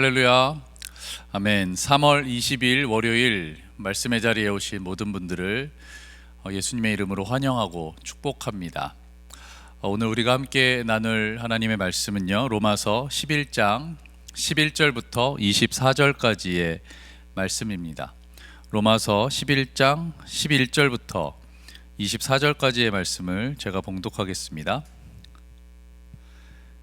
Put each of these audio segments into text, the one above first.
할렐루야. 아멘. 3월 20일 월요일 말씀의 자리에 오신 모든 분들을 어, 예수님의 이름으로 환영하고 축복합니다. 어, 오늘 우리가 함께 나눌 하나님의 말씀은요. 로마서 11장 11절부터 24절까지의 말씀입니다. 로마서 11장 11절부터 24절까지의 말씀을 제가 봉독하겠습니다.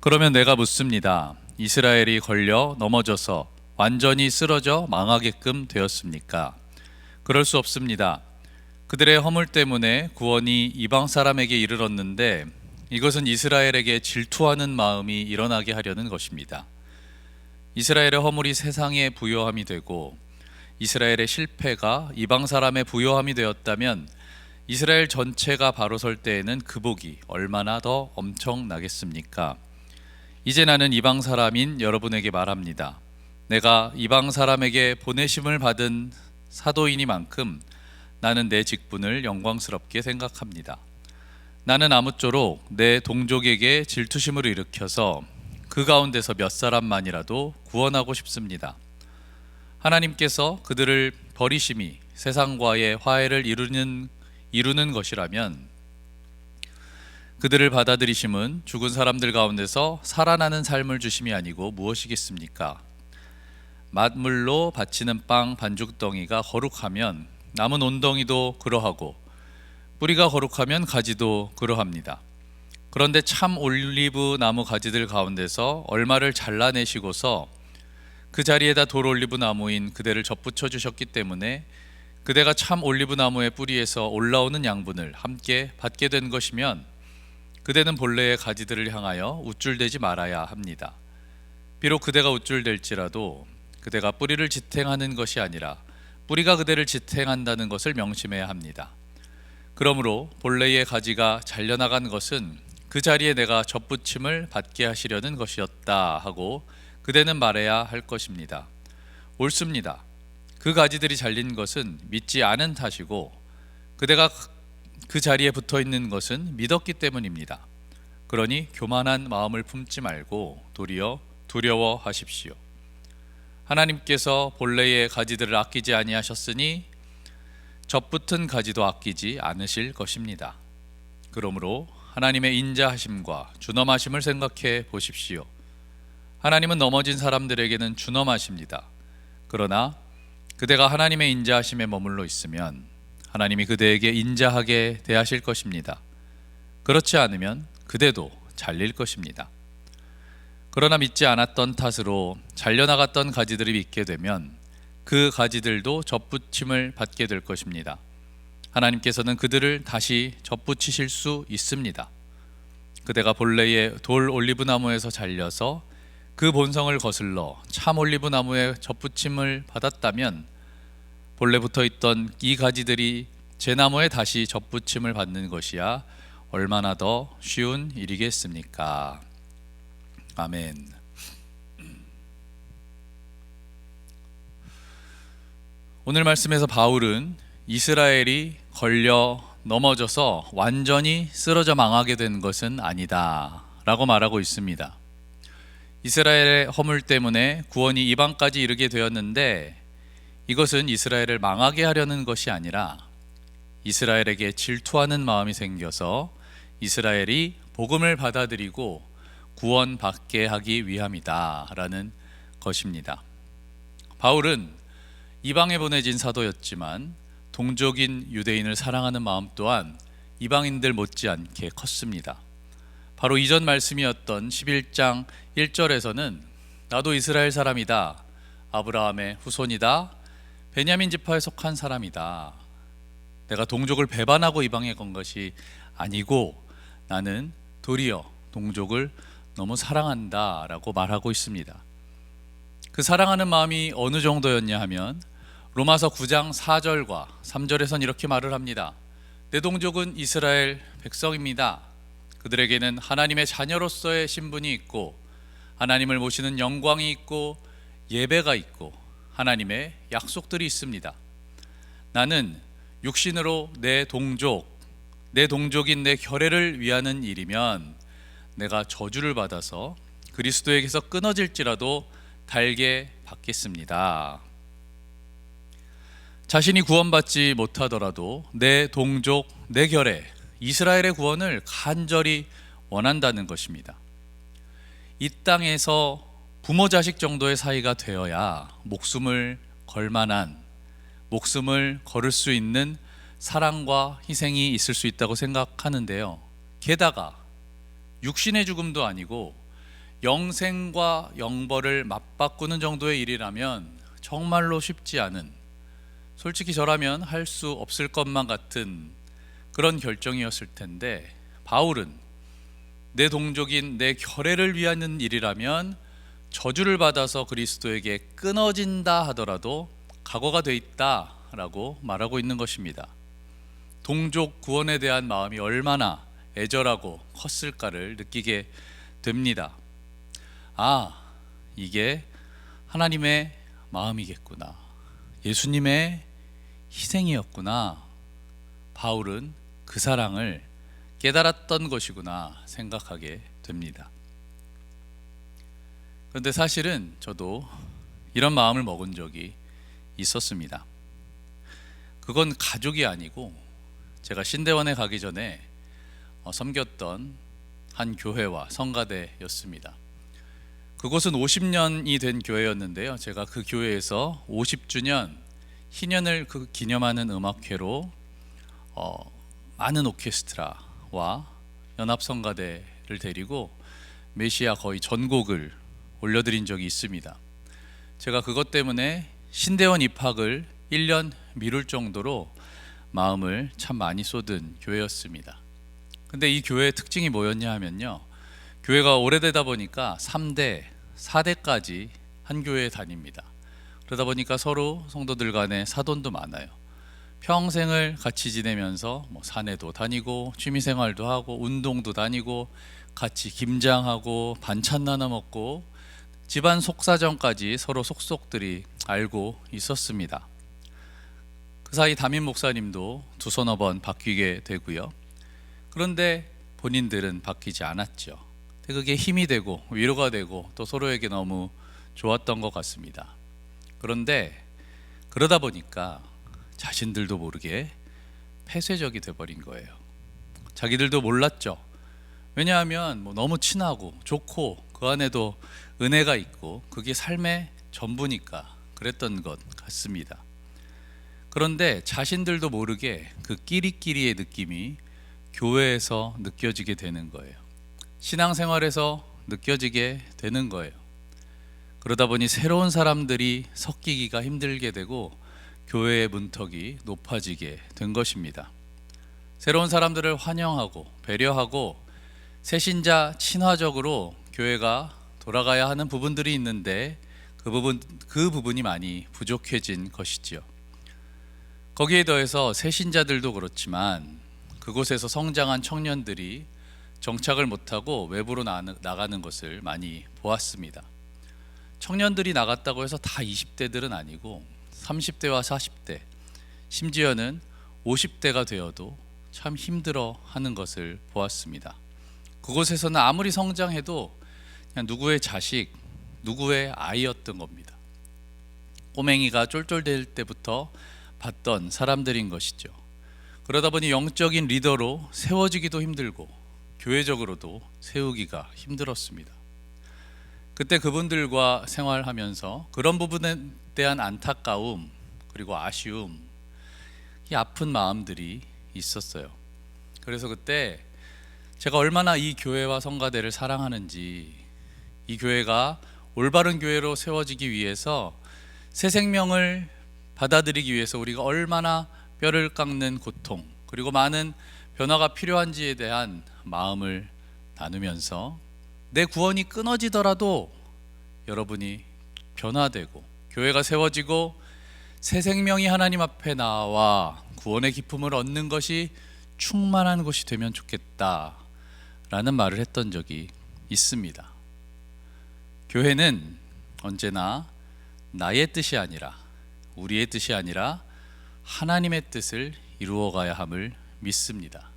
그러면 내가 묻습니다. 이스라엘이 걸려 넘어져서 완전히 쓰러져 망하게끔 되었습니까? 그럴 수 없습니다. 그들의 허물 때문에 구원이 이방 사람에게 이르렀는데 이것은 이스라엘에게 질투하는 마음이 일어나게 하려는 것입니다. 이스라엘의 허물이 세상에 부요함이 되고 이스라엘의 실패가 이방 사람의 부요함이 되었다면 이스라엘 전체가 바로 설 때에는 그 복이 얼마나 더 엄청나겠습니까? 이제 나는 이방 사람인 여러분에게 말합니다. 내가 이방 사람에게 보내심을 받은 사도이니만큼 나는 내 직분을 영광스럽게 생각합니다. 나는 아무쪼록 내 동족에게 질투심을 일으켜서 그 가운데서 몇 사람만이라도 구원하고 싶습니다. 하나님께서 그들을 버리심이 세상과의 화해를 이루는 이루는 것이라면 그들을 받아들이심은 죽은 사람들 가운데서 살아나는 삶을 주심이 아니고 무엇이겠습니까? 맛물로 바치는 빵 반죽덩이가 거룩하면 남은 온덩이도 그러하고 뿌리가 거룩하면 가지도 그러합니다. 그런데 참 올리브 나무 가지들 가운데서 얼마를 잘라내시고서 그 자리에다 돌 올리브 나무인 그대를 접붙여 주셨기 때문에 그대가 참 올리브 나무의 뿌리에서 올라오는 양분을 함께 받게 된 것이면 그대는 본래의 가지들을 향하여 우쭐대지 말아야 합니다. 비록 그대가 우쭐댈지라도 그대가 뿌리를 지탱하는 것이 아니라 뿌리가 그대를 지탱한다는 것을 명심해야 합니다. 그러므로 본래의 가지가 잘려나간 것은 그 자리에 내가 접붙임을 받게 하시려는 것이었다 하고 그대는 말해야 할 것입니다. 옳습니다. 그 가지들이 잘린 것은 믿지 않은 탓이고 그대가 그 자리에 붙어 있는 것은 믿었기 때문입니다. 그러니 교만한 마음을 품지 말고 도리어 두려워하십시오. 하나님께서 본래의 가지들을 아끼지 아니하셨으니 접붙은 가지도 아끼지 않으실 것입니다. 그러므로 하나님의 인자하심과 준엄하심을 생각해 보십시오. 하나님은 넘어진 사람들에게는 준엄하십니다. 그러나 그대가 하나님의 인자하심에 머물러 있으면 하나님이 그대에게 인자하게 대하실 것입니다. 그렇지 않으면 그대도 잘릴 것입니다. 그러나 믿지 않았던 탓으로 잘려나갔던 가지들이 믿게 되면 그 가지들도 접붙임을 받게 될 것입니다. 하나님께서는 그들을 다시 접붙이실 수 있습니다. 그대가 본래의 돌 올리브 나무에서 잘려서 그 본성을 거슬러 참 올리브 나무에 접붙임을 받았다면 본래 붙어 있던 이 가지들이 제 나무에 다시 접붙임을 받는 것이야 얼마나 더 쉬운 일이겠습니까? 아멘. 오늘 말씀에서 바울은 이스라엘이 걸려 넘어져서 완전히 쓰러져 망하게 된 것은 아니다 라고 말하고 있습니다. 이스라엘의 허물 때문에 구원이 이방까지 이르게 되었는데 이것은 이스라엘을 망하게 하려는 것이 아니라 이스라엘에게 질투하는 마음이 생겨서 이스라엘이 복음을 받아들이고 구원받게 하기 위함이다라는 것입니다. 바울은 이방에 보내진 사도였지만 동족인 유대인을 사랑하는 마음 또한 이방인들 못지않게 컸습니다. 바로 이전 말씀이었던 11장 1절에서는 나도 이스라엘 사람이다. 아브라함의 후손이다. 베냐민 지파에 속한 사람이다. 내가 동족을 배반하고 이방에 건 것이 아니고 나는 도리어 동족을 너무 사랑한다라고 말하고 있습니다. 그 사랑하는 마음이 어느 정도였냐 하면 로마서 9장 4절과 3절에선 이렇게 말을 합니다. 내 동족은 이스라엘 백성입니다. 그들에게는 하나님의 자녀로서의 신분이 있고 하나님을 모시는 영광이 있고 예배가 있고 하나님의 약속들이 있습니다. 나는 육신으로 내 동족, 내 동족인 내 결례를 위하는 일이면 내가 저주를 받아서 그리스도에게서 끊어질지라도 달게 받겠습니다. 자신이 구원받지 못하더라도 내 동족, 내 결의 이스라엘의 구원을 간절히 원한다는 것입니다. 이 땅에서 부모 자식 정도의 사이가 되어야 목숨을 걸 만한 목숨을 걸을 수 있는 사랑과 희생이 있을 수 있다고 생각하는데요. 게다가 육신의 죽음도 아니고 영생과 영벌을 맞바꾸는 정도의 일이라면 정말로 쉽지 않은 솔직히 저라면 할 수 없을 것만 같은 그런 결정이었을 텐데 바울은 내 동족인 내 결애를 위하는 일이라면 저주를 받아서 그리스도에게 끊어진다 하더라도 각오가 돼 있다라고 말하고 있는 것입니다. 동족 구원에 대한 마음이 얼마나 애절하고 컸을까를 느끼게 됩니다. 아, 이게 하나님의 마음이겠구나. 예수님의 희생이었구나. 바울은 그 사랑을 깨달았던 것이구나 생각하게 됩니다. 그런데 사실은 저도 이런 마음을 먹은 적이 있었습니다. 그건 가족이 아니고 제가 신대원에 가기 전에 어, 섬겼던 한 교회와 성가대였습니다. 그곳은 50년이 된 교회였는데요. 제가 그 교회에서 50주년 희년을 그 기념하는 음악회로 어, 많은 오케스트라와 연합 성가대를 데리고 메시아 거의 전곡을 올려드린 적이 있습니다. 제가 그것 때문에 신대원 입학을 1년 미룰 정도로 마음을 참 많이 쏟은 교회였습니다. 근데 이 교회의 특징이 뭐였냐 하면요. 교회가 오래되다 보니까 3대, 4대까지 한 교회에 다닙니다. 그러다 보니까 서로 성도들 간에 사돈도 많아요. 평생을 같이 지내면서 뭐 산에도 다니고 취미 생활도 하고 운동도 다니고 같이 김장하고 반찬 나눠 먹고 집안 속사정까지 서로 속속들이 알고 있었습니다. 그 사이 담임 목사님도 두 서너 번 바뀌게 되고요. 그런데 본인들은 바뀌지 않았죠. 그게 힘이 되고 위로가 되고 또 서로에게 너무 좋았던 것 같습니다. 그런데 그러다 보니까 자신들도 모르게 폐쇄적이 돼버린 거예요. 자기들도 몰랐죠. 왜냐하면 뭐 너무 친하고 좋고 그 안에도 은혜가 있고 그게 삶의 전부니까 그랬던 것 같습니다. 그런데 자신들도 모르게 그 끼리끼리의 느낌이 교회에서 느껴지게 되는 거예요. 신앙생활에서 느껴지게 되는 거예요. 그러다 보니 새로운 사람들이 섞이기가 힘들게 되고 교회의 문턱이 높아지게 된 것입니다. 새로운 사람들을 환영하고 배려하고 새신자 친화적으로 교회가 돌아가야 하는 부분들이 있는데 그 부분 그 부분이 많이 부족해진 것이지요. 거기에 더해서 새 신자들도 그렇지만 그곳에서 성장한 청년들이 정착을 못하고 외부로 나가는 것을 많이 보았습니다. 청년들이 나갔다고 해서 다 20대들은 아니고 30대와 40대, 심지어는 50대가 되어도 참 힘들어 하는 것을 보았습니다. 그곳에서는 아무리 성장해도 그냥 누구의 자식, 누구의 아이였던 겁니다. 꼬맹이가 쫄쫄댈 때부터 봤던 사람들인 것이죠. 그러다 보니 영적인 리더로 세워지기도 힘들고 교회적으로도 세우기가 힘들었습니다. 그때 그분들과 생활하면서 그런 부분에 대한 안타까움 그리고 아쉬움, 이 아픈 마음들이 있었어요. 그래서 그때 제가 얼마나 이 교회와 성가대를 사랑하는지 이 교회가 올바른 교회로 세워지기 위해서 새 생명을 받아들이기 위해서 우리가 얼마나 뼈를 깎는 고통 그리고 많은 변화가 필요한지에 대한 마음을 나누면서 내 구원이 끊어지더라도 여러분이 변화되고 교회가 세워지고 새 생명이 하나님 앞에 나와 구원의 기쁨을 얻는 것이 충만한 것이 되면 좋겠다라는 말을 했던 적이 있습니다. 교회는 언제나 나의 뜻이 아니라 우리의 뜻이 아니라 하나님의 뜻을 이루어 가야 함을 믿습니다.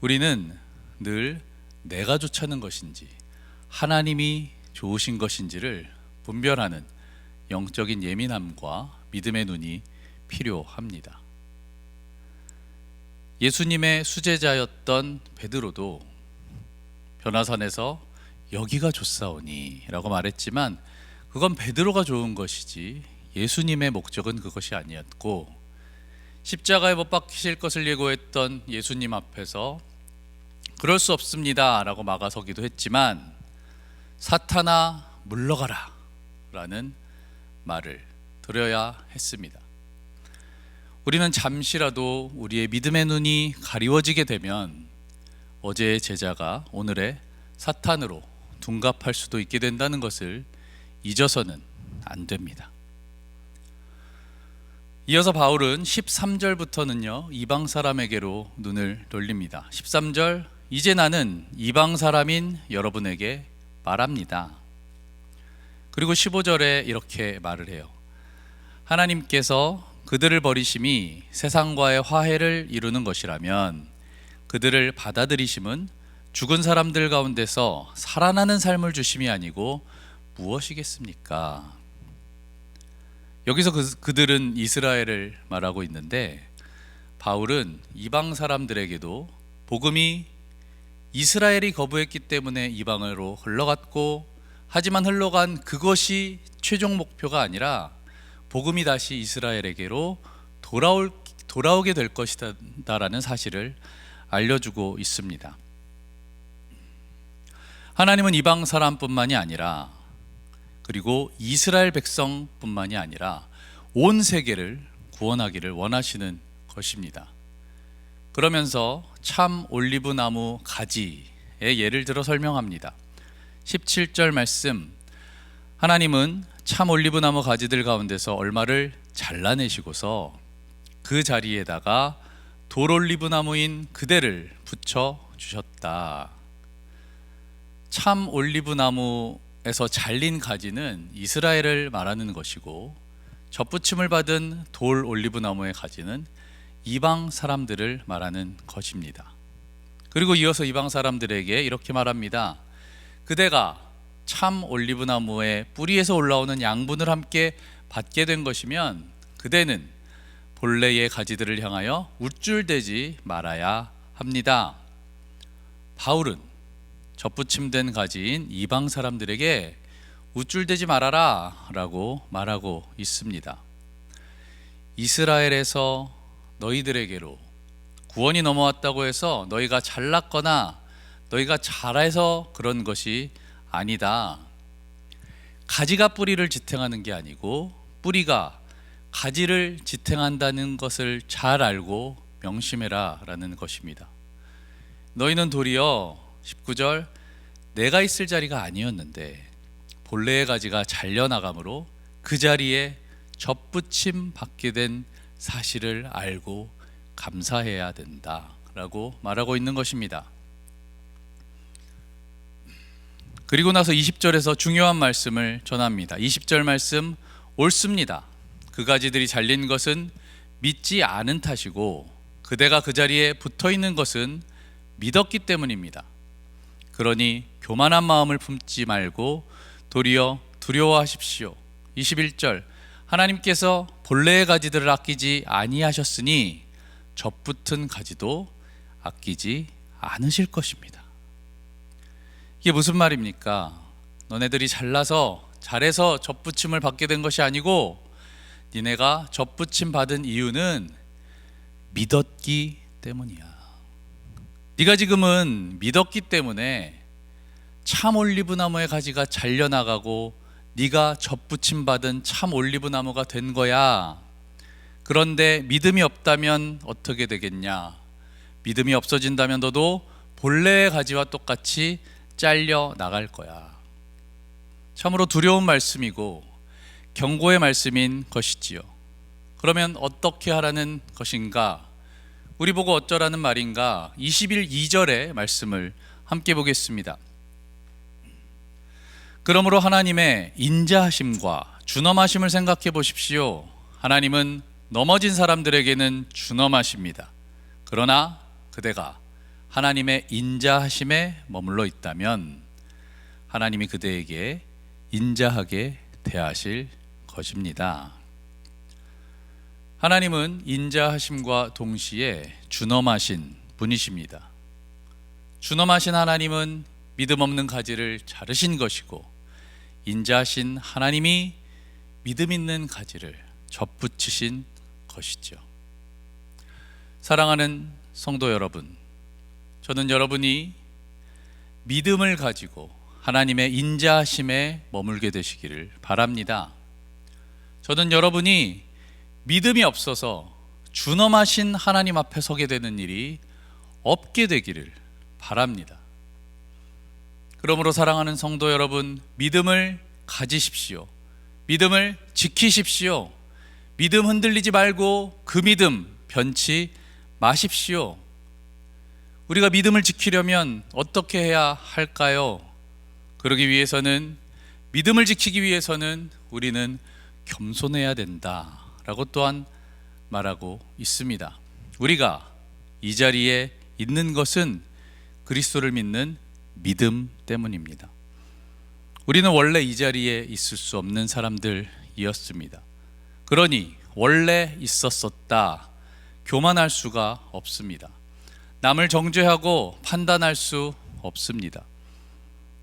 우리는 늘 내가 좋자는 것인지 하나님이 좋으신 것인지를 분별하는 영적인 예민함과 믿음의 눈이 필요합니다. 예수님의 수제자였던 베드로도 변화산에서 여기가 좋사오니라고 말했지만 그건 베드로가 좋은 것이지 예수님의 목적은 그것이 아니었고 십자가에 못 박히실 것을 예고했던 예수님 앞에서 그럴 수 없습니다라고 막아서기도 했지만 사탄아 물러가라라는 말을 들어야 했습니다. 우리는 잠시라도 우리의 믿음의 눈이 가리워지게 되면 어제의 제자가 오늘의 사탄으로 둔갑할 수도 있게 된다는 것을 잊어서는 안 됩니다. 이어서 바울은 13절부터는요, 이방 사람에게로 눈을 돌립니다. 13절, 이제 나는 이방 사람인 여러분에게 말합니다. 그리고 15절에 이렇게 말을 해요. 하나님께서 그들을 버리심이 세상과의 화해를 이루는 것이라면 그들을 받아들이심은 죽은 사람들 가운데서 살아나는 삶을 주심이 아니고 무엇이겠습니까? 여기서 그, 그들은 이스라엘을 말하고 있는데 바울은 이방 사람들에게도 복음이 이스라엘이 거부했기 때문에 이방으로 흘러갔고 하지만 흘러간 그것이 최종 목표가 아니라 복음이 다시 이스라엘에게로 돌아올 돌아오게 될 것이다라는 사실을 알려주고 있습니다. 하나님은 이방 사람뿐만이 아니라 그리고 이스라엘 백성뿐만이 아니라 온 세계를 구원하기를 원하시는 것입니다. 그러면서 참 올리브 나무 가지의 예를 들어 설명합니다. 17절 말씀 하나님은 참 올리브 나무 가지들 가운데서 얼마를 잘라내시고서 그 자리에다가 돌 올리브 나무인 그대를 붙여 주셨다. 참 올리브 나무에서 잘린 가지는 이스라엘을 말하는 것이고 접붙임을 받은 돌 올리브 나무의 가지는 이방 사람들을 말하는 것입니다. 그리고 이어서 이방 사람들에게 이렇게 말합니다. 그대가 참 올리브 나무의 뿌리에서 올라오는 양분을 함께 받게 된 것이면 그대는 본래의 가지들을 향하여 우쭐대지 말아야 합니다. 바울은 접붙임된 가지인 이방 사람들에게 우쭐대지 말아라 라고 말하고 있습니다. 이스라엘에서 너희들에게로 구원이 넘어왔다고 해서 너희가 잘났거나 너희가 잘해서 그런 것이 아니다. 가지가 뿌리를 지탱하는 게 아니고 뿌리가 가지를 지탱한다는 것을 잘 알고 명심해라 라는 것입니다. 너희는 도리어 19절 내가 있을 자리가 아니었는데 본래의 가지가 잘려나가므로 그 자리에 접붙임 받게 된 사실을 알고 감사해야 된다라고 말하고 있는 것입니다. 그리고 나서 20절에서 중요한 말씀을 전합니다. 20절 말씀 옳습니다. 그 가지들이 잘린 것은 믿지 않은 탓이고 그대가 그 자리에 붙어 있는 것은 믿었기 때문입니다. 그러니 교만한 마음을 품지 말고 도리어 두려워하십시오. 21절 하나님께서 본래의 가지들을 아끼지 아니하셨으니 접붙은 가지도 아끼지 않으실 것입니다. 이게 무슨 말입니까? 너네들이 잘나서 잘해서 접붙임을 받게 된 것이 아니고 니네가 접붙임 받은 이유는 믿었기 때문이야. 네가 지금은 믿었기 때문에 참 올리브 나무의 가지가 잘려 나가고 네가 접붙임 받은 참 올리브 나무가 된 거야. 그런데 믿음이 없다면 어떻게 되겠냐? 믿음이 없어진다면 너도 본래의 가지와 똑같이 잘려 나갈 거야. 참으로 두려운 말씀이고 경고의 말씀인 것이지요. 그러면 어떻게 하라는 것인가? 우리 보고 어쩌라는 말인가? 21 2절의 말씀을 함께 보겠습니다. 그러므로 하나님의 인자하심과 준엄하심을 생각해 보십시오. 하나님은 넘어진 사람들에게는 준엄하십니다. 그러나 그대가 하나님의 인자하심에 머물러 있다면 하나님이 그대에게 인자하게 대하실 것입니다. 하나님은 인자하심과 동시에 준엄하신 분이십니다. 준엄하신 하나님은 믿음 없는 가지를 자르신 것이고 인자하신 하나님이 믿음 있는 가지를 접붙이신 것이죠. 사랑하는 성도 여러분, 저는 여러분이 믿음을 가지고 하나님의 인자하심에 머물게 되시기를 바랍니다. 저는 여러분이 믿음이 없어서 준엄하신 하나님 앞에 서게 되는 일이 없게 되기를 바랍니다. 그러므로 사랑하는 성도 여러분, 믿음을 가지십시오. 믿음을 지키십시오. 믿음 흔들리지 말고 그 믿음 변치 마십시오. 우리가 믿음을 지키려면 어떻게 해야 할까요? 그러기 위해서는 믿음을 지키기 위해서는 우리는 겸손해야 된다 라고 또한 말하고 있습니다. 우리가 이 자리에 있는 것은 그리스도를 믿는 믿음 때문입니다. 우리는 원래 이 자리에 있을 수 없는 사람들이었습니다. 그러니 원래 있었었다. 교만할 수가 없습니다. 남을 정죄하고 판단할 수 없습니다.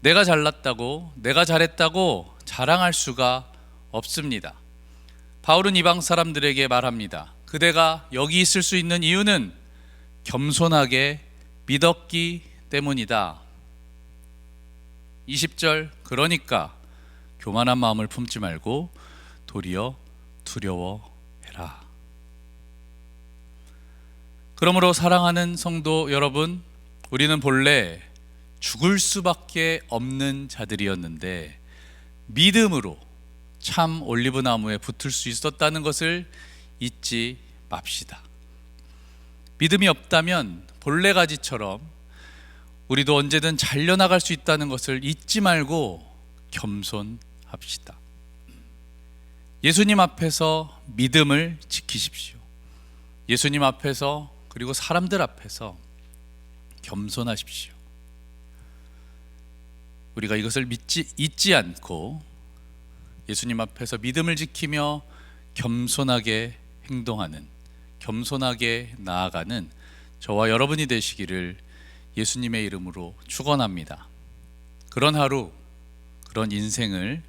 내가 잘났다고, 내가 잘했다고 자랑할 수가 없습니다. 바울은 이방 사람들에게 말합니다. 그대가 여기 있을 수 있는 이유는 겸손하게 믿었기 때문이다. 20절 그러니까 교만한 마음을 품지 말고 도리어 두려워해라. 그러므로 사랑하는 성도 여러분, 우리는 본래 죽을 수밖에 없는 자들이었는데 믿음으로 참 올리브 나무에 붙을 수 있었다는 것을 잊지 맙시다. 믿음이 없다면 본래 가지처럼 우리도 언제든 잘려나갈 수 있다는 것을 잊지 말고 겸손합시다. 예수님 앞에서 믿음을 지키십시오. 예수님 앞에서 그리고 사람들 앞에서 겸손하십시오. 우리가 이것을 믿지 잊지 않고 예수님 앞에서 믿음을 지키며 겸손하게 행동하는 겸손하게 나아가는 저와 여러분이 되시기를 예수님의 이름으로 축원합니다. 그런 하루 그런 인생을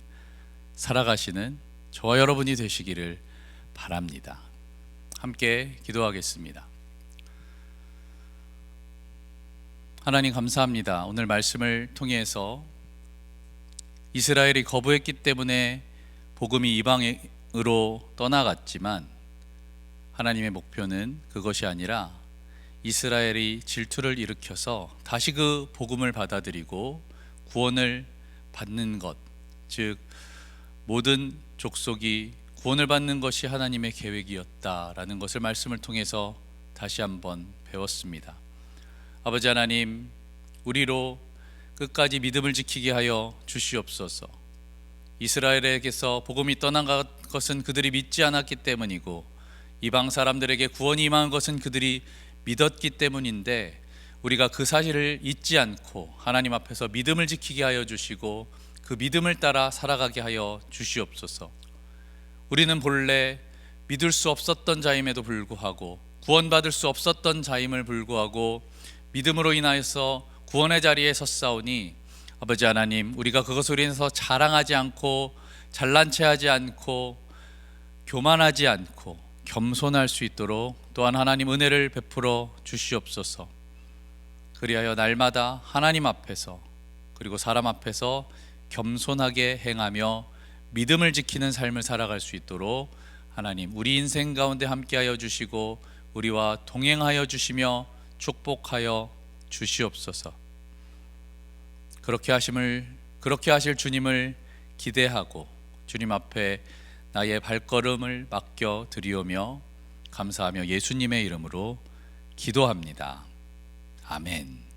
살아가시는 저와 여러분이 되시기를 바랍니다. 함께 기도하겠습니다. 하나님 감사합니다. 오늘 말씀을 통해서 이스라엘이 거부했기 때문에 복음이 이방으로 떠나갔지만 하나님의 목표는 그것이 아니라 이스라엘이 질투를 일으켜서 다시 그 복음을 받아들이고 구원을 받는 것, 즉 모든 족속이 구원을 받는 것이 하나님의 계획이었다라는 것을 말씀을 통해서 다시 한번 배웠습니다. 아버지 하나님, 우리로 끝까지 믿음을 지키게 하여 주시옵소서. 이스라엘에게서 복음이 떠난 것은 그들이 믿지 않았기 때문이고 이방 사람들에게 구원이 임한 것은 그들이 믿었기 때문인데 우리가 그 사실을 잊지 않고 하나님 앞에서 믿음을 지키게 하여 주시고 그 믿음을 따라 살아가게 하여 주시옵소서. 우리는 본래 믿을 수 없었던 자임에도 불구하고 구원받을 수 없었던 자임을 불구하고 믿음으로 인하여서 구원의 자리에 섰사오니 아버지 하나님 우리가 그것으로 인해서 자랑하지 않고 잘난 체하지 않고 교만하지 않고 겸손할 수 있도록 또한 하나님 은혜를 베풀어 주시옵소서. 그리하여 날마다 하나님 앞에서 그리고 사람 앞에서 겸손하게 행하며 믿음을 지키는 삶을 살아갈 수 있도록 하나님 우리 인생 가운데 함께하여 주시고 우리와 동행하여 주시며 축복하여 주시옵소서. 그렇게 하심을 그렇게 하실 주님을 기대하고 주님 앞에 나의 발걸음을 맡겨 드리오며 감사하며 예수님의 이름으로 기도합니다. 아멘.